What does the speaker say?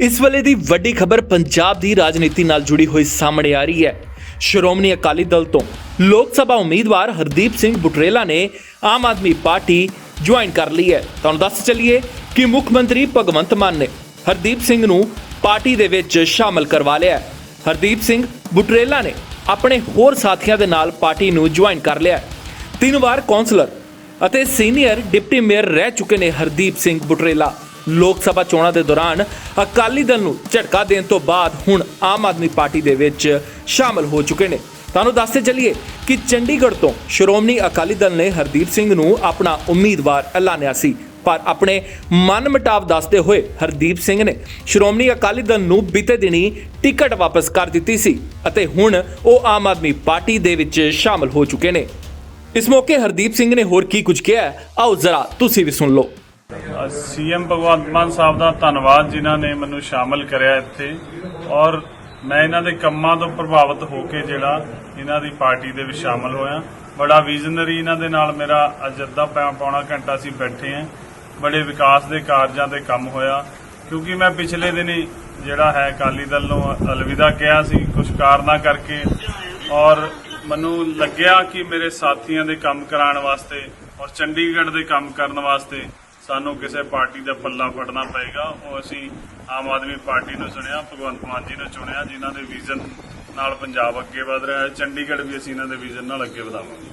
ਇਸ ਵੇਲੇ ਦੀ ਵੱਡੀ ਖਬਰ ਪੰਜਾਬ ਦੀ ਰਾਜਨੀਤੀ ਨਾਲ ਜੁੜੀ ਹੋਈ ਸਾਹਮਣੇ ਆ ਰਹੀ ਹੈ। ਸ਼੍ਰੋਮਣੀ ਅਕਾਲੀ ਦਲ ਤੋਂ ਲੋਕ ਸਭਾ ਉਮੀਦਵਾਰ ਹਰਦੀਪ ਸਿੰਘ ਬੁਟਰੇਲਾ ਨੇ ਆਮ ਆਦਮੀ ਪਾਰਟੀ ਜੁਆਇਨ ਕਰ ਲਈ ਹੈ। ਤੁਹਾਨੂੰ ਦੱਸ ਚੱਲੀਏ ਕਿ ਮੁੱਖ ਮੰਤਰੀ ਭਗਵੰਤ ਮਾਨ ਨੇ ਹਰਦੀਪ ਸਿੰਘ ਨੂੰ ਪਾਰਟੀ ਦੇ ਵਿੱਚ ਸ਼ਾਮਲ ਕਰਵਾ ਲਿਆ ਹੈ। ਹਰਦੀਪ ਸਿੰਘ ਬੁਟਰੇਲਾ ਨੇ ਆਪਣੇ ਹੋਰ ਸਾਥੀਆਂ ਦੇ ਨਾਲ ਪਾਰਟੀ ਨੂੰ ਜੁਆਇਨ ਕਰ ਲਿਆ ਤਿੰਨ ਵਾਰ ਕੌਂਸਲਰ ਅਤੇ ਸੀਨੀਅਰ ਡਿਪਟੀ ਮੇਅਰ ਰਹਿ ਚੁੱਕੇ ਨੇ ਹਰਦੀਪ ਸਿੰਘ ਬੁਟਰੇਲਾ। ਲੋਕ ਸਭਾ ਚੋਣਾਂ ਦੇ ਦੌਰਾਨ ਅਕਾਲੀ ਦਲ ਨੂੰ ਝਟਕਾ ਦੇਣ ਤੋਂ ਬਾਅਦ ਹੁਣ ਆਮ ਆਦਮੀ ਪਾਰਟੀ ਦੇ ਵਿੱਚ ਸ਼ਾਮਲ ਹੋ ਚੁੱਕੇ ਨੇ। ਤੁਹਾਨੂੰ ਦੱਸਦੇ ਚੱਲੀਏ ਕਿ ਚੰਡੀਗੜ੍ਹ ਤੋਂ ਸ਼੍ਰੋਮਣੀ ਅਕਾਲੀ ਦਲ ਨੇ ਹਰਦੀਪ ਸਿੰਘ ਨੂੰ ਆਪਣਾ ਉਮੀਦਵਾਰ ਐਲਾਨਿਆ ਸੀ, ਪਰ ਆਪਣੇ ਮਨ ਮਟਾਵ ਦੱਸਦੇ ਹੋਏ ਹਰਦੀਪ ਸਿੰਘ ਨੇ ਸ਼੍ਰੋਮਣੀ ਅਕਾਲੀ ਦਲ ਨੂੰ ਬੀਤੇ ਦਿਨੀ ਟਿਕਟ ਵਾਪਸ ਕਰ ਦਿੱਤੀ ਸੀ ਅਤੇ ਹੁਣ ਉਹ ਆਮ ਆਦਮੀ ਪਾਰਟੀ ਦੇ ਵਿੱਚ ਸ਼ਾਮਲ ਹੋ ਚੁੱਕੇ ਨੇ। ਇਸ ਮੌਕੇ ਹਰਦੀਪ ਸਿੰਘ ਨੇ ਹੋਰ ਕੀ ਕੁਝ ਕਿਹਾ ਆਓ ਜ਼ਰਾ ਤੁਸੀਂ ਵੀ ਸੁਣ ਲਓ। ਸੀਐਮ ਭਗਵੰਤ ਮਾਨ ਸਾਹਿਬ ਦਾ ਧੰਨਵਾਦ ਜਿਨ੍ਹਾਂ ਨੇ ਮੈਨੂੰ ਸ਼ਾਮਲ ਕਰਿਆ ਇੱਥੇ। ਔਰ ਮੈਂ ਇਹਨਾਂ ਦੇ ਕੰਮਾਂ ਤੋਂ ਪ੍ਰਭਾਵਿਤ ਹੋ ਕੇ ਜਿਹੜਾ ਇਹਨਾਂ ਦੀ ਪਾਰਟੀ ਦੇ ਵਿੱਚ ਸ਼ਾਮਲ ਹੋਇਆ। ਬੜਾ ਵਿਜ਼ਨਰੀ ਇਹਨਾਂ ਦੇ ਨਾਲ ਮੇਰਾ ਅੱਜ ਅੱਧਾ ਪੌਣਾ ਘੰਟਾ ਅਸੀਂ ਬੈਠੇ ਹਾਂ। ਬੜੇ ਵਿਕਾਸ ਦੇ ਕਾਰਜਾਂ ਤੇ ਕੰਮ ਹੋਇਆ। ਕਿਉਂਕਿ ਮੈਂ ਪਿਛਲੇ ਦਿਨੀ ਜਿਹੜਾ ਹੈ ਅਕਾਲੀ ਦਲ ਨੂੰ ਅਲਵਿਦਾ ਕਿਹਾ ਸੀ ਕੁਝ ਕਾਰਨਾਂ ਕਰਕੇ। ਔਰ ਮੈਨੂੰ ਲੱਗਿਆ ਕਿ ਮੇਰੇ ਸਾਥੀਆਂ ਦੇ ਕੰਮ ਕਰਾਉਣ ਵਾਸਤੇ ਔਰ ਚੰਡੀਗੜ੍ਹ ਦੇ ਕੰਮ ਕਰਨ ਵਾਸਤੇ ਸਾਨੂੰ ਕਿਸੇ ਪਾਰਟੀ ਦਾ ਪੱਲਾ ਫੜਨਾ ਪਏਗਾ। ਉਹ ਅਸੀਂ ਆਮ ਆਦਮੀ ਪਾਰਟੀ ਨੂੰ ਸੁਣਿਆ, ਭਗਵੰਤ ਮਾਨ ਜੀ ਨੂੰ ਚੁਣਿਆ, ਜਿਨ੍ਹਾਂ ਦੇ ਵਿਜ਼ਨ ਨਾਲ ਪੰਜਾਬ ਅੱਗੇ ਵਧ ਰਿਹਾ ਹੈ। ਚੰਡੀਗੜ੍ਹ ਵੀ ਅਸੀਂ ਇਹਨਾਂ ਦੇ ਵਿਜ਼ਨ ਨਾਲ ਅੱਗੇ ਵਧਾਵਾਂਗੇ।